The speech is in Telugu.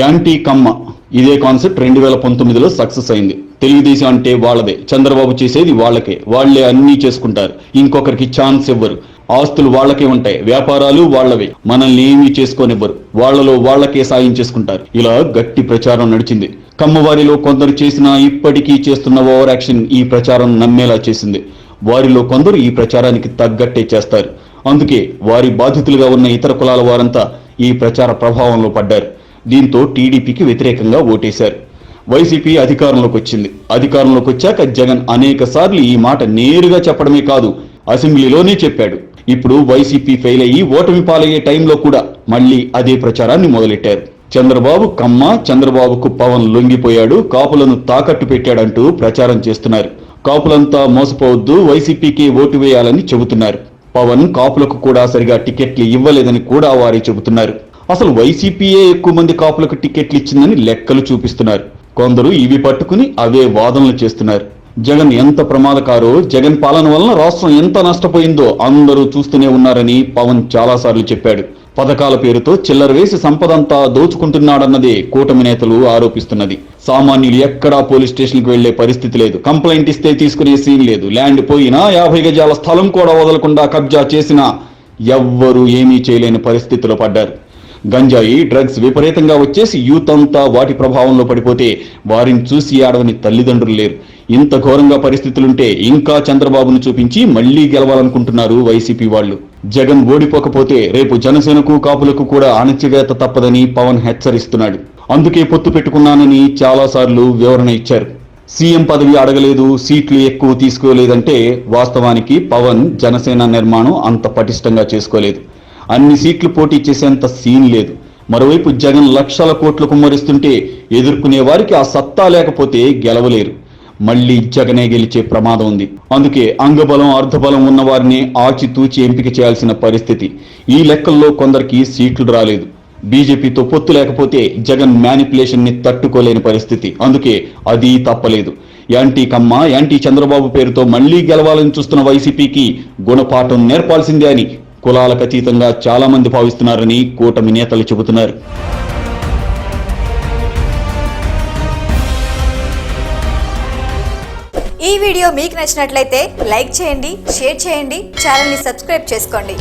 యాంటీ కమ్మ. ఇదే కాన్సెప్ట్ రెండు వేల పంతొమ్మిదిలో సక్సెస్ అయింది. తెలుగుదేశం అంటే వాళ్ళదే. చంద్రబాబు చేసేది వాళ్ళకే. వాళ్ళే అన్నీ చేసుకుంటారు. ఇంకొకరికి ఛాన్స్ ఇవ్వరు. ఆస్తులు వాళ్ళకే ఉంటాయి. వ్యాపారాలు వాళ్ళవే. మనల్ని ఏమీ చేసుకోనివ్వరు. వాళ్ళలో వాళ్ళకే సాయం చేసుకుంటారు. ఇలా గట్టి ప్రచారం నడిచింది. కమ్మవారిలో కొందరు చేసిన ఇప్పటికీ చేస్తున్న ఓవర్ యాక్షన్ ఈ ప్రచారం నమ్మేలా చేసింది. వారిలో కొందరు ఈ ప్రచారానికి తగ్గట్టే చేస్తారు. అందుకే వారి బాధితులుగా ఉన్న ఇతర కులాల వారంతా ఈ ప్రచార ప్రభావంలో పడ్డారు. దీంతో టీడీపీకి వ్యతిరేకంగా ఓటేశారు. వైసీపీ అధికారంలోకి వచ్చింది. అధికారంలోకి వచ్చాక జగన్ అనేక సార్లు ఈ మాట నేరుగా చెప్పడమే కాదు అసెంబ్లీలోనే చెప్పాడు. ఇప్పుడు వైసీపీ ఫెయిల్ అయ్యి ఓటమి పాలయ్యే టైంలో కూడా మళ్ళీ అదే ప్రచారాన్ని మొదలెట్టారు. చంద్రబాబు కమ్మ చంద్రబాబుకు పవన్ లొంగిపోయాడు కాపులను తాకట్టు పెట్టాడంటూ ప్రచారం చేస్తున్నారు. కాపులంతా మోసపోవద్దు వైసీపీకి ఓటు వేయాలని చెబుతున్నారు. పవన్ కాపులకు కూడా సరిగా టికెట్లు ఇవ్వలేదని కూడా వారే చెబుతున్నారు. అసలు వైసీపీయే ఎక్కువ మంది కాపులకు టికెట్లు ఇచ్చిందని లెక్కలు చూపిస్తున్నారు. కొందరు ఇవి పట్టుకుని అవే వాదనలు చేస్తున్నారు. జగన్ ఎంత ప్రమాదకారో జగన్ పాలన వలన రాష్ట్రం ఎంత నష్టపోయిందో అందరూ చూస్తూనే ఉన్నారని పవన్ చాలాసార్లు చెప్పాడు. పథకాల పేరుతో చిల్లర వేసి సంపదంతా దోచుకుంటున్నాడన్నదే కూటమి నేతలు ఆరోపిస్తున్నది. సామాన్యులు ఎక్కడా పోలీస్ స్టేషన్కి వెళ్ళే పరిస్థితి లేదు. కంప్లైంట్ ఇస్తే తీసుకునే సీన్ లేదు. ల్యాండ్ పోయినా యాభై గజాల స్థలం కూడా వదలకుండా కబ్జా చేసినా ఎవ్వరూ ఏమీ చేయలేని పరిస్థితిలో పడ్డారు. గంజాయి డ్రగ్స్ విపరీతంగా వచ్చేసి యూత్ అంతా వాటి ప్రభావంలో పడిపోతే వారిని చూసి ఆడవని తల్లిదండ్రులు లేరు. ఇంత ఘోరంగా పరిస్థితులుంటే ఇంకా చంద్రబాబును చూపించి మళ్ళీ గెలవాలనుకుంటున్నారు వైసీపీ వాళ్ళు. జగన్ ఓడిపోకపోతే రేపు జనసేనకు కాపులకు కూడా అణచివేత తప్పదని పవన్ హెచ్చరిస్తున్నాడు. అందుకే పొత్తు పెట్టుకున్నానని చాలాసార్లు వివరణ ఇచ్చారు. సీఎం పదవి అడగలేదు సీట్లు ఎక్కువ తీసుకోలేదంటే వాస్తవానికి పవన్ జనసేన నిర్మాణం అంత పటిష్టంగా చేసుకోలేదు. అన్ని సీట్లు పోటీ చేసేంత సీన్ లేదు. మరోవైపు జగన్ లక్షల కోట్లు కుమ్మరిస్తుంటే ఎదుర్కొనే వారికి ఆ సత్తా లేకపోతే గెలవలేరు. మళ్ళీ జగనే గెలిచే ప్రమాదం ఉంది. అందుకే అంగబలం అర్ధబలం ఉన్న వారిని ఆచితూచి ఎంపిక చేయాల్సిన పరిస్థితి. ఈ లెక్కల్లో కొందరికి సీట్లు రాలేదు. బీజేపీతో పొత్తు లేకపోతే జగన్ మ్యానిపులేషన్ని తట్టుకోలేని పరిస్థితి. అందుకే అది తప్పలేదు. యాంటీ కమ్మ యాంటీ చంద్రబాబు పేరుతో మళ్ళీ గెలవాలని చూస్తున్న వైసీపీకి గుణపాఠం నేర్పాల్సిందే అని కులాలకు అతీతంగా చాలా మంది భావిస్తున్నారని కూటమి నేతలు చెబుతున్నారు. ఈ వీడియో మీకు నచ్చినట్లయితే లైక్ చేయండి షేర్ చేయండి ఛానల్ని సబ్స్క్రైబ్ చేసుకోండి.